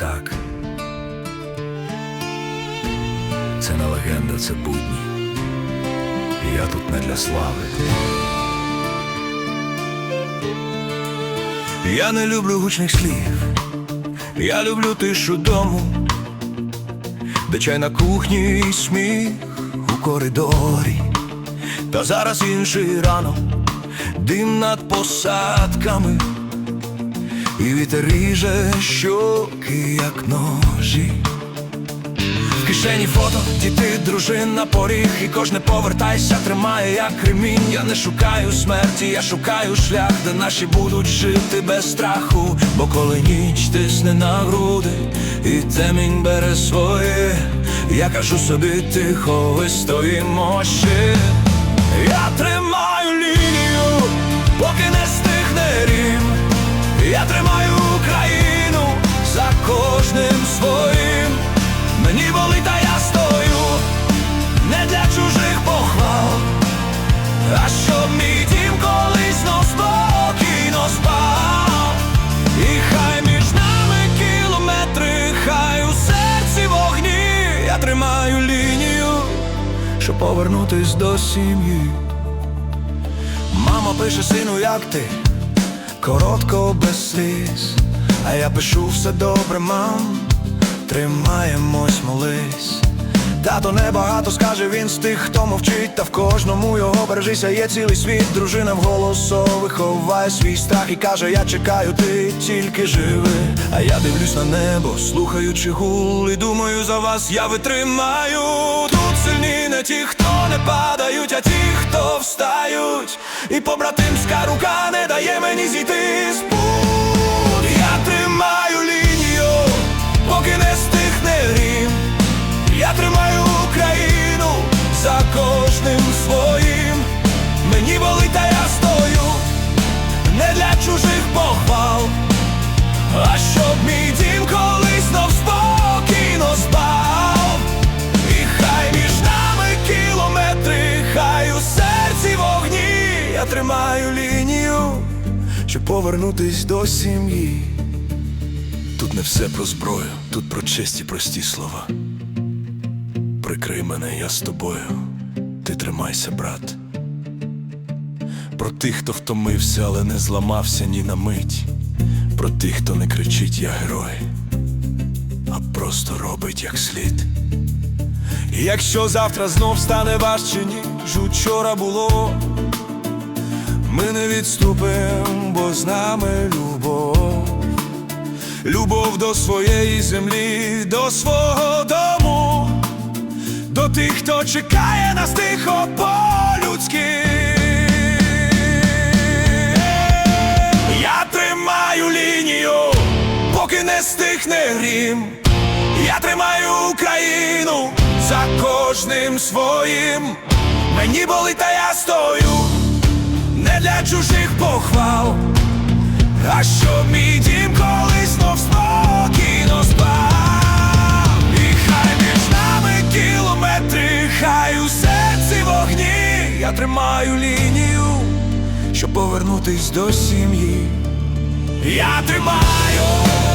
так. Це не легенда, це будні. І я тут не для слави. Я не люблю гучних слів, я люблю тишу дому, де чай на кухні і сміх у коридорі. Та зараз інший ранок, дим над посадками, і вітер ріже щоки, як ножі. В кишені фото, діти, дружина, поріг, і кожне повертайся, тримає як ремінь. Я не шукаю смерті, я шукаю шлях, де наші будуть жити без страху. Бо коли ніч тисне на груди, і темінь бере своє, я кажу собі тихо, вистоїмо ще. Щоб повернутись до сім'ї. Мама пише сину, як ти? Коротко без сліз, а я пишу все добре, мам, тримаємось, молись. Тато небагато скаже він з тих, хто мовчить, та в кожному його бережися, є цілий світ. Дружина вголосо виховає свій страх і каже: Я чекаю, ти тільки живи. А я дивлюсь на небо, слухаючи гул, і думаю за вас, я витримаю. Ті, хто не падають, а ті, хто встають. І побратимська рука не дає мені зійти з тримаю лінію, щоб повернутись до сім'ї. Тут не все про зброю, тут про честі прості слова. Прикрий мене, я з тобою, ти тримайся, брат. Про тих, хто втомився, але не зламався ні на мить. Про тих, хто не кричить, я герой, а просто робить як слід. І якщо завтра знов стане важче, ніж учора було, ми не відступим, бо з нами любов. Любов до своєї землі, до свого дому до тих, хто чекає нас тихо по-людськи. Я тримаю лінію, поки не стихне грім. Я тримаю Україну за кожним своїм. Мені болить, та я стою для чужих похвал, а щоб мій дім колись знов спокійно спав. І хай між нами кілометри, хай у серці вогні. Я тримаю лінію, щоб повернутись до сім'ї. Я тримаю.